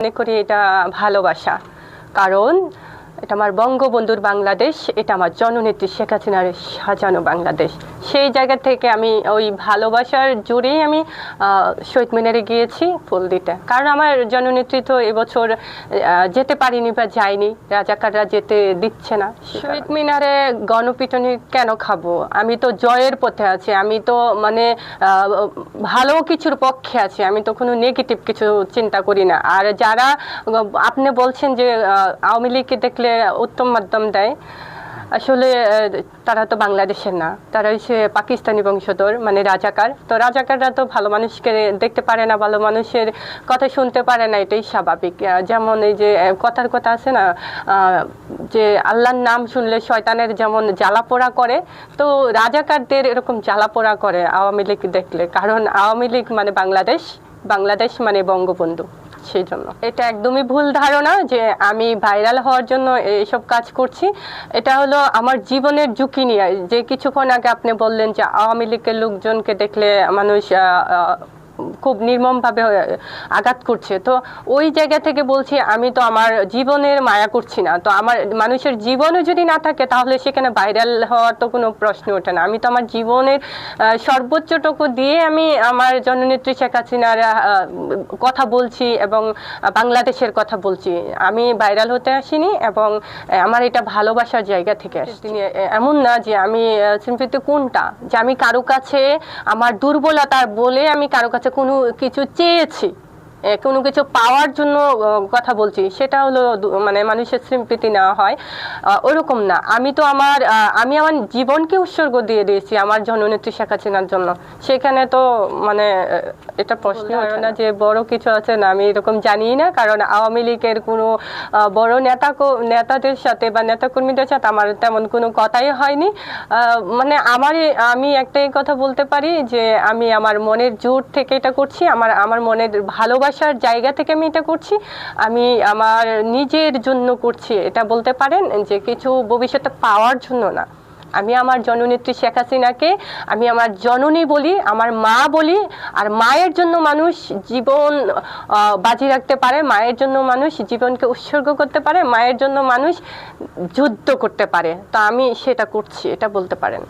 মনে করি এটা ভালোবাসা। কারণ এটা আমার বঙ্গবন্ধুর বাংলাদেশ এটা আমার জননেত্রী শেখ হাসিনার সাজানো বাংলাদেশ। সেই জায়গা থেকে আমি ওই ভালোবাসার জুড়েই আমি শহীদ মিনারে গিয়েছি ফুল দিতে। কারণ আমার জননেত্রী তো এবছর যেতে পারিনি বা যায়নি রাজাকাররা যেতে দিচ্ছে না। শহীদ মিনারে গণপিটনি কেন খাব? আমি তো জয়ের পথে আছি আমি তো মানে ভালো কিছুর পক্ষে আছি আমি তো কোনো নেগেটিভ কিছু চিন্তা করি না। আর যারা আপনি বলছেন যে আওয়ামী লীগকে দেখলে উত্তম মাধ্যম দেয়। আসলে তারা তো বাংলাদেশের না। তারা হচ্ছে পাকিস্তানি বংশধর মানে রাজাকার। তো রাজাকাররা তো ভালো মানুষকে দেখতে পারে না, ভালো মানুষের কথা শুনতে পারে না, এটাই স্বাভাবিক। যেমন এই যে কথার কথা আছে না যে আল্লাহর নাম শুনলে শয়তানের যেমন জ্বালাপোড়া করে, তো রাজাকারদের এরকম জ্বালাপোড়া করে আওয়ামী লীগ দেখলে। কারণ আওয়ামী লীগ মানে বাংলাদেশ বাংলাদেশ মানে বঙ্গবন্ধু। সেই জন্য। এটা একদমই ভুল ধারণা যে আমি ভাইরাল হওয়ার জন্য এইসব কাজ করছি। এটা হলো আমার জীবনের ঝুঁকি নিয়ে। যে কিছুক্ষণ আগে আপনি বললেন যে আওয়ামী লীগের লোকজনকে দেখলে মানুষ খুব নির্মমভাবে আঘাত করছে। তো ওই জায়গা থেকে বলছি আমি তো আমার জীবনের মায়া করছি না। তো আমার মানুষের জীবনও যদি না থাকে তাহলে সেখানে ভাইরাল হওয়ার তো কোনো প্রশ্ন ওঠে না। আমি তো আমার জীবনের সর্বোচ্চটুকু দিয়ে আমি আমার জননেত্রী শেখ হাসিনার কথা বলছি এবং বাংলাদেশের কথা বলছি। আমি ভাইরাল হতে আসিনি এবং আমার এটা ভালোবাসার জায়গা থেকে আসছি। তিনি, এমন না যে আমি সিম্পিতে কোনটা? যে আমি কারও কাছে আমার দুর্বলতা বলে আমি কারও কাছে কোনো no, que te tite. কোনো কিছু পাওয়ার জন্য কথা বলছি সেটা হলো মানে মানুষের স্মৃতি নেওয়া হয়। ওরকম না। আমি তো আমার আমি আমার জীবনকে উৎসর্গ দিয়ে দিয়েছি আমার জননেত্রী শেখ হাসিনার জন্য। সেখানে তো মানে এটা প্রশ্ন ওঠে না যে বড় কিছু আছে না আমি এরকম জানি না। কারণ আওয়ামী লীগের কোনো বড় নেতা নেতাদের সাথে বা নেতাকর্মীদের সাথে আমার তেমন কোনো কথাই হয়নি। মানে আমার আমি একটাই কথা বলতে পারি যে আমি আমার মনের জোর থেকে এটা করছি। আমার আমার মনের ভালোবাসার জায়গা থেকে আমি এটা করছি। আমি আমার নিজের জন্য করছি, এটা বলতে পারেন যে কিছু ভবিষ্যতে পাওয়ার জন্য না। আমি আমার জননেত্রী শেখ হাসিনাকে, আমি আমার জননী বলি, আমার মা বলি, আর মায়ের জন্য মানুষ জীবন বাজি রাখতে পারে, মায়ের জন্য মানুষ জীবনকে উৎসর্গ করতে পারে, মায়ের জন্য মানুষ যুদ্ধ করতে পারে। তো আমি সেটা করছি, এটা বলতে পারেন।